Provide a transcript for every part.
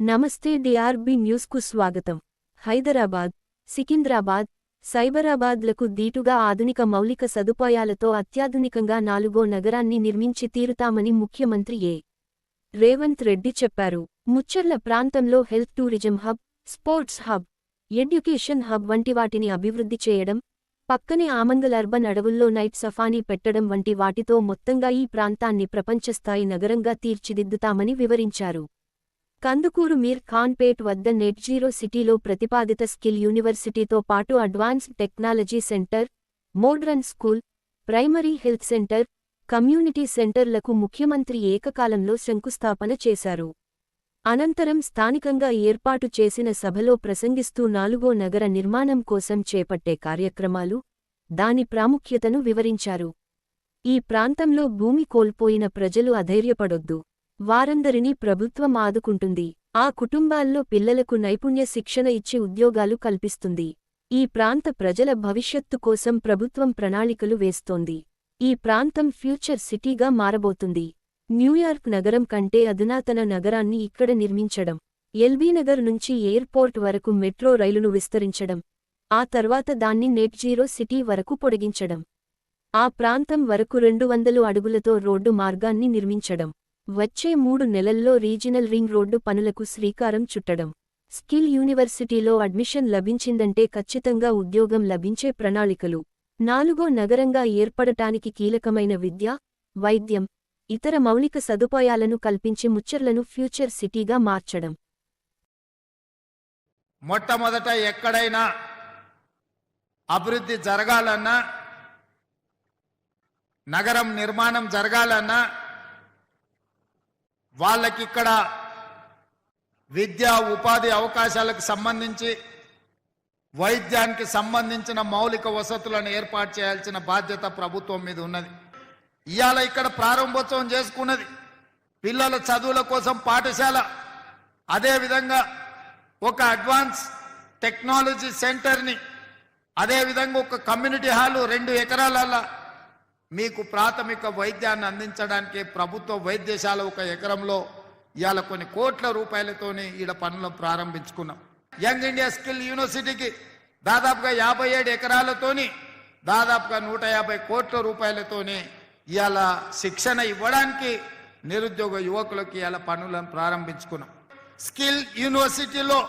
నమస్తే డిఆర్బి న్యూస్కు స్వాగతం. హైదరాబాద్ సికింద్రాబాద్ సైబరాబాద్లకు దీటుగా ఆధునిక మౌలిక సదుపాయాలతో అత్యాధునికంగా నాలుగో నగరాన్ని నిర్మించి తీరుతామని ముఖ్యమంత్రి ఏ. రేవంత్ రెడ్డి చెప్పారు. ముచ్చర్ల ప్రాంతంలో health tourism hub sports hub education hub వంటి వాటిని అభివృద్ధి చేయడం పక్కనే ఆమంగల్ అర్బన్ అడవుల్లో నైట్ సఫానీ పెట్టడం వంటి వాటితో మొత్తంగా ఈ ప్రాంతాన్ని ప్రపంచస్థాయి నగరంగా తీర్చిదిద్దుతామని వివరించారు. కందుకూరు మీర్ ఖాన్పేట్ వద్ద నెట్ జీరో సిటీలో ప్రతిపాదిత స్కిల్ యూనివర్సిటీతో పాటు advanced technology centre modern school primary health centre community సెంటర్లకు ముఖ్యమంత్రి ఏకకాలంలో శంకుస్థాపన చేశారు. అనంతరం స్థానికంగా ఏర్పాటు చేసిన సభలో ప్రసంగిస్తూ నాలుగో నగర నిర్మాణం కోసం చేపట్టే కార్యక్రమాలు దాని ప్రాముఖ్యతను వివరించారు. ఈ ప్రాంతంలో భూమి కోల్పోయిన ప్రజలు అధైర్యపడొద్దు. వారందరినీ ప్రభుత్వం ఆదుకుంటుంది. ఆ కుటుంబాల్లో పిల్లలకు నైపుణ్య శిక్షణ ఇచ్చి ఉద్యోగాలు కల్పిస్తుంది. ఈ ప్రాంత ప్రజల భవిష్యత్తు కోసం ప్రభుత్వం ప్రణాళికలు వేస్తోంది. ఈ ప్రాంతం ఫ్యూచర్ సిటీగా మారబోతుంది. న్యూయార్క్ నగరం కంటే అధునాతన నగరాన్ని ఇక్కడ నిర్మించడం ఎల్బీనగర్ నుంచి ఎయిర్పోర్ట్ వరకు మెట్రో రైలును విస్తరించడం ఆ తర్వాత దాన్ని నెట్ జీరో సిటీ వరకు పొడిగించడం ఆ ప్రాంతం వరకు రెండు వందలు అడుగులతో రోడ్డు మార్గాన్ని నిర్మించడం. వచ్చే మూడు నెలల్లో రీజినల్ రింగ్ రోడ్డు పనులకు శ్రీకారం చుట్టడం. స్కిల్ యూనివర్సిటీలో అడ్మిషన్ లభించిందంటే ఖచ్చితంగా ఉద్యోగం లభించే ప్రణాళికలు. నాలుగో నగరంగా ఏర్పడటానికి కీలకమైన విద్య వైద్యం ఇతర మౌలిక సదుపాయాలను కల్పించి ముచ్చర్లను ఫ్యూచర్ సిటీగా మార్చడం. మొట్టమొదట ఎక్కడైనా అభివృద్ధి జరగాలన్నా నగరం నిర్మాణం జరగాలన్నా వాళ్ళకి ఇక్కడ విద్యా ఉపాధి అవకాశాలకు సంబంధించి వైద్యానికి సంబంధించిన మౌలిక వసతులను ఏర్పాటు చేయాల్సిన బాధ్యత ప్రభుత్వం మీద ఉన్నది. ఇవాళ ఇక్కడ ప్రారంభోత్సవం చేసుకున్నది. పిల్లల చదువుల కోసం పాఠశాల. అదేవిధంగా ఒక అడ్వాన్స్ టెక్నాలజీ సెంటర్ని అదేవిధంగా ఒక కమ్యూనిటీ హాలు రెండు ఎకరాలల్లా మీకు ప్రాథమిక వైద్యాన్ని అందించడానికి ప్రభుత్వ వైద్యశాల ఒక ఎకరంలో ఇవాళ కొన్ని కోట్ల రూపాయలతోనే ఈడ పనులు ప్రారంభించుకున్నాం. యంగ్ ఇండియా స్కిల్ యూనివర్సిటీకి దాదాపుగా యాభై ఏడు ఎకరాలతోని దాదాపుగా నూట యాభై కోట్ల రూపాయలతోని ఇవాళ శిక్షణ ఇవ్వడానికి నిరుద్యోగ యువకులకి ఇవాళ పనులను ప్రారంభించుకున్నాం. స్కిల్ యూనివర్సిటీలో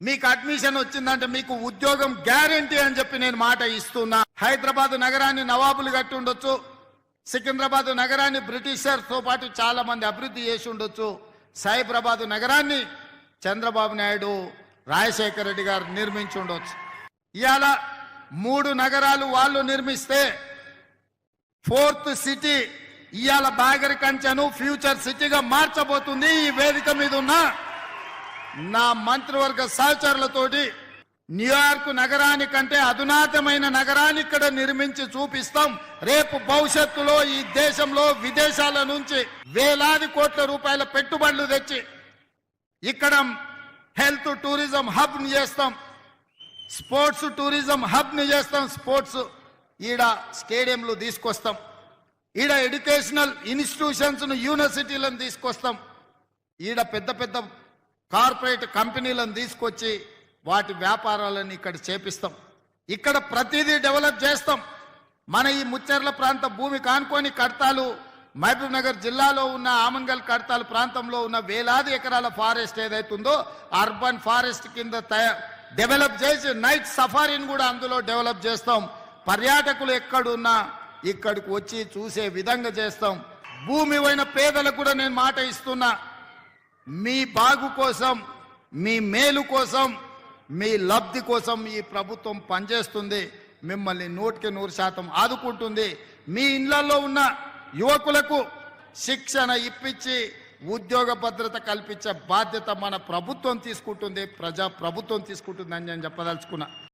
మీకు అడ్మిషన్ వచ్చిందంటే మీకు ఉద్యోగం గ్యారంటీ అని చెప్పి నేను మాట ఇస్తున్నా. హైదరాబాద్ నగరాన్ని నవాబులు కట్టి ఉండొచ్చు. సికింద్రాబాద్ నగరాన్ని బ్రిటిషర్తో పాటు చాలామంది అభివృద్ధి చేసి ఉండొచ్చు. సైబరాబాద్ నగరాన్ని చంద్రబాబు నాయుడు రాజశేఖర రెడ్డి గారు నిర్మించి ఉండొచ్చు. ఇవాళ మూడు నగరాలు వాళ్ళు నిర్మిస్తే ఫోర్త్ సిటీ ఇవాళ బాగరి కంచెను ఫ్యూచర్ సిటీగా మార్చబోతుంది ఈ వేదిక మీద ఉన్న నా మంత్రివర్గ సహచరులతోటి న్యూయార్క్ నగరానికంటే అధునాతమైన నగరాన్ని ఇక్కడ నిర్మించి చూపిస్తాం. రేపు భవిష్యత్తులో ఈ దేశంలో విదేశాల నుంచి వేలాది కోట్ల రూపాయల పెట్టుబడులు తెచ్చి ఇక్కడ హెల్త్ టూరిజం హబ్ని చేస్తాం. స్పోర్ట్స్ టూరిజం హబ్ని చేస్తాం. స్పోర్ట్స్ ఈడ స్టేడియంలు తీసుకొస్తాం. ఈడ ఎడ్యుకేషనల్ ఇన్స్టిట్యూషన్స్ను యూనివర్సిటీలను తీసుకొస్తాం. ఈడ పెద్ద పెద్ద కార్పొరేట్ కంపెనీలను తీసుకొచ్చి వాటి వ్యాపారాలను ఇక్కడ చేపిస్తాం. ఇక్కడ ప్రతిదీ డెవలప్ చేస్తాం. మన ఈ ముచ్చర్ల ప్రాంత భూమి కానుకొని కడతాలు మహబూబ్ నగర్ జిల్లాలో ఉన్న ఆమంగల్ కడతాలు ప్రాంతంలో ఉన్న వేలాది ఎకరాల ఫారెస్ట్ ఏదైతుందో అర్బన్ ఫారెస్ట్ కింద డెవలప్ చేసి నైట్ సఫారీని కూడా అందులో డెవలప్ చేస్తాం. పర్యాటకులు ఎక్కడున్నా ఇక్కడికి వచ్చి చూసే విధంగా చేస్తాం. భూమి పోయిన పేదలకు కూడా నేను మాట ఇస్తున్నా. మీ బాగు కోసం మీ మేలు కోసం మీ లబ్ధి కోసం ఈ ప్రభుత్వం పనిచేస్తుంది మిమ్మల్ని నూటికి నూరు శాతం ఆదుకుంటుంది. మీ ఇళ్ళలో ఉన్న యువకులకు శిక్షణ ఇప్పించి ఉద్యోగ భద్రత కల్పించే బాధ్యత మన ప్రభుత్వం తీసుకుంటుంది ప్రజా ప్రభుత్వం తీసుకుంటుందని నేను చెప్పదలుచుకున్నా.